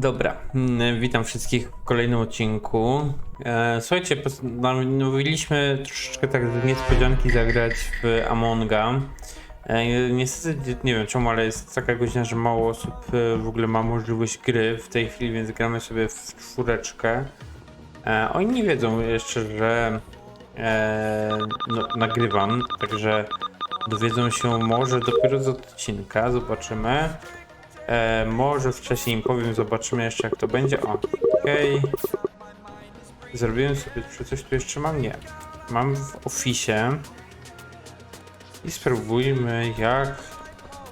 Dobra, mm, witam wszystkich w kolejnym odcinku. E, słuchajcie, postanowiliśmy troszeczkę tak z niespodzianki zagrać w Amonga. E, niestety, nie wiem czemu, ale jest taka godzina, że mało osób e, w ogóle ma możliwość gry w tej chwili, więc gramy sobie w czwóreczkę. Oni nie wiedzą jeszcze, że no, nagrywam, także dowiedzą się może dopiero z odcinka, zobaczymy. E, może wcześniej im powiem, zobaczymy jeszcze jak to będzie. O, okej. Zrobiłem sobie, czy coś tu jeszcze mam? Nie. Mam w ofisie. I spróbujmy jak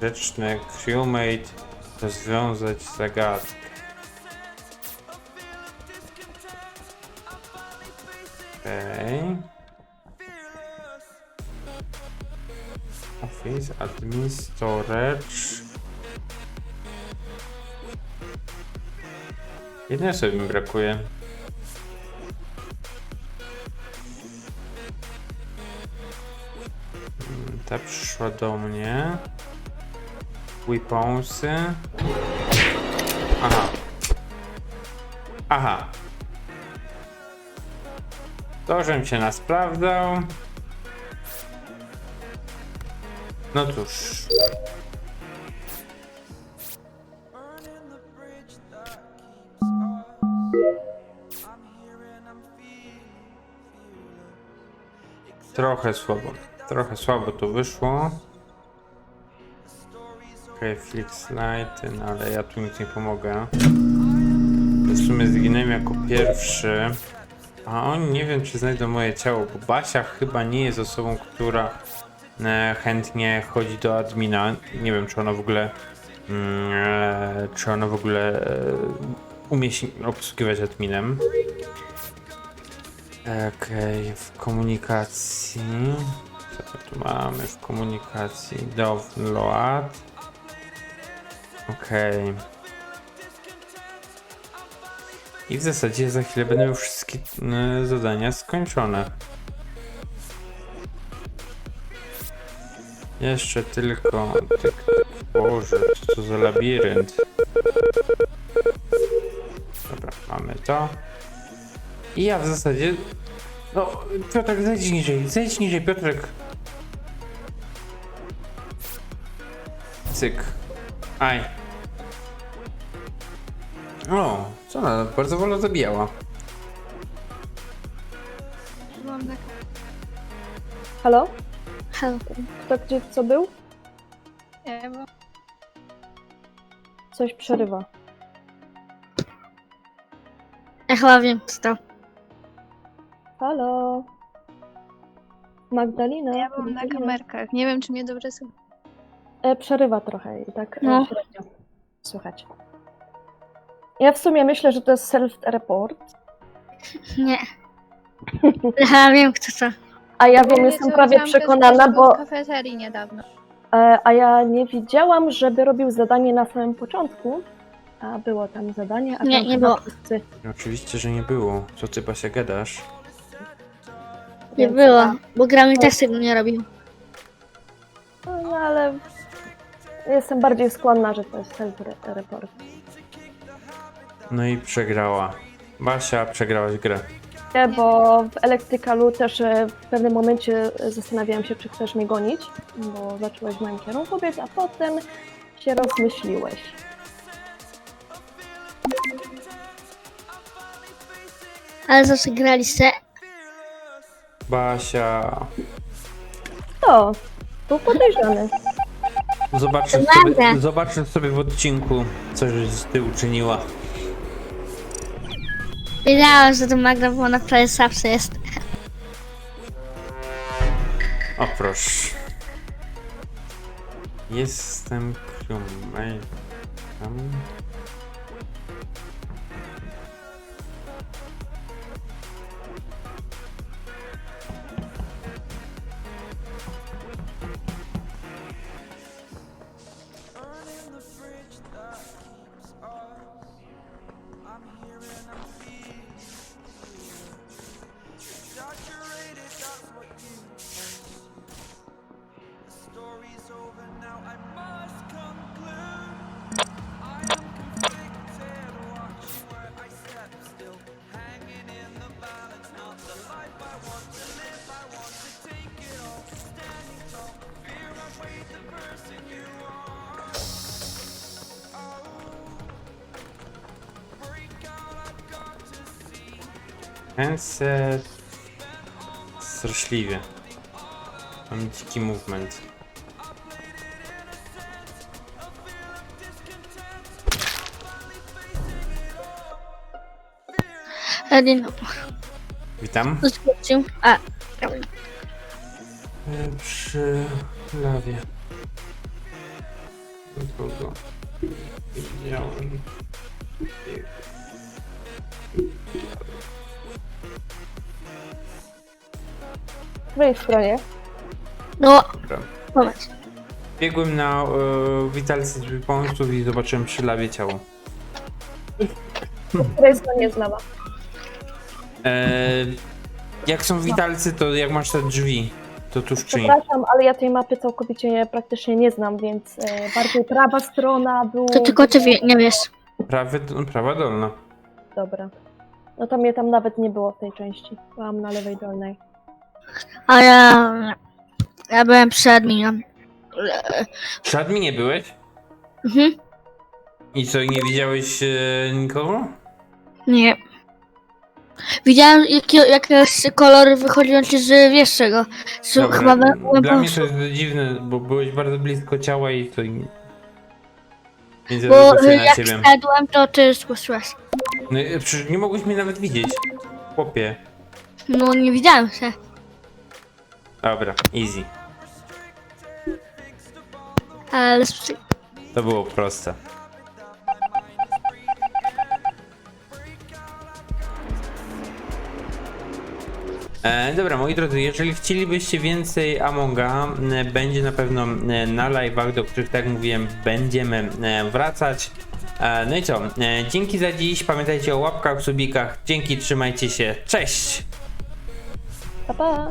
grzeczny crewmate rozwiązać zagadkę. Okej. Office, admin, storage. Jednej osoby mi brakuje. Mm, Ta przyszła do mnie. Weaponsy. Aha. Aha. To, żebym się nasprawdzał. No cóż. Trochę słabo. Trochę słabo to wyszło. Okej, okay, Flix Light, no ale ja tu nic nie pomogę. W sumie zginąłem jako pierwszy. A oni nie wiem, czy znajdą moje ciało, bo Basia chyba nie jest osobą, która e, chętnie chodzi do admina. Nie wiem, czy ona w ogóle. Mm, e, czy ona w ogóle e, umie się obsługiwać adminem. Okej, w komunikacji. Co tu mamy w komunikacji? Download. Okej. I w zasadzie za chwilę będą już wszystkie y, zadania skończone. Jeszcze tylko. Tyk. Boże, co za labirynt. Mamy to. I ja w zasadzie. No, Piotrek, zejdź niżej, zejdź niżej, Piotrek. Cyk. Aj. O, co ona bardzo wolno zabijała. Halo. Kto gdzie co był? Nie, bo Coś przerywa. Ja chyba wiem kto to. Halo? Magdalena? Ja byłam na Magdalena? kamerkach. Nie wiem, czy mnie dobrze słychać. E, przerywa trochę i tak No. e, średnio. Słychać. Ja w sumie myślę, że to jest self-report, Nie. Ja chyba wiem kto to. a ja wiem, jestem prawie przekonana, bo W kafeterii niedawno. e, a ja nie widziałam, żeby robił zadanie na samym początku. A było tam zadanie, a Nie, tam nie chyba było. wszyscy. Oczywiście, że nie było. Co ty Basia gadasz? Nie Więc- było, bo gramy też tego nie robił. No, ale jestem bardziej skłonna, że to jest self-report. No i przegrała. Basia, przegrałaś grę. Nie, bo w Elektrykalu też e, w pewnym momencie e, zastanawiałam się, czy chcesz mnie gonić, bo zacząłeś w moim kierunku biec, a potem się rozmyśliłeś. Ale zawsze graliście. Basia. To, był podejrzany. Zobaczysz Prawda. sobie, zobaczysz sobie w odcinku, co żeś ty uczyniła. Wiedziałam, że to Magda, bo ona prawie zawsze jest. O proszę. Jestem crewmate'em. Handset. Straszliwie. Mam dziki movement. Edin Witam. skrócił. A, E, Przy lawie. Nie widziałem. Której stronie? no, Dobra. Biegłem na e, witalce drzwi pomysłów i zobaczyłem przy lawie ciało. W której stronie jest lawa? E, jak są witalcy, to jak masz te drzwi, to tuż przy nich. Przepraszam, ale ja tej mapy całkowicie nie, praktycznie nie znam, więc e, bardziej prawa strona był... To tylko ty wie, nie wiesz. Prawy, prawa dolna. Dobra. No to mnie tam nawet nie było w tej części. Byłam na lewej dolnej. A ja... Ja byłem przed adminem. Przy adminie byłeś? Mhm. I co, nie widziałeś e, nikogo? Nie. Widziałem jaki, jakieś kolory wychodzące z wiesz czego. Z, Dobra, chyba byłem Dla mnie to jest dziwne, bo byłeś bardzo blisko ciała i to... Więc ja Bo na jak ciebie. szedłem, to ty zgłosiłeś. No, i przecież nie mogłeś mnie nawet widzieć. Chłopie. No nie widziałem się. Dobra, easy. Ale To było proste. E, dobra, moi drodzy, jeżeli chcielibyście więcej Amonga, m, będzie na pewno m, na live'ach, do których, tak jak mówiłem, będziemy e, wracać. E, no i co, e, dzięki za dziś, pamiętajcie o łapkach, subikach, dzięki, trzymajcie się, cześć! Pa, pa!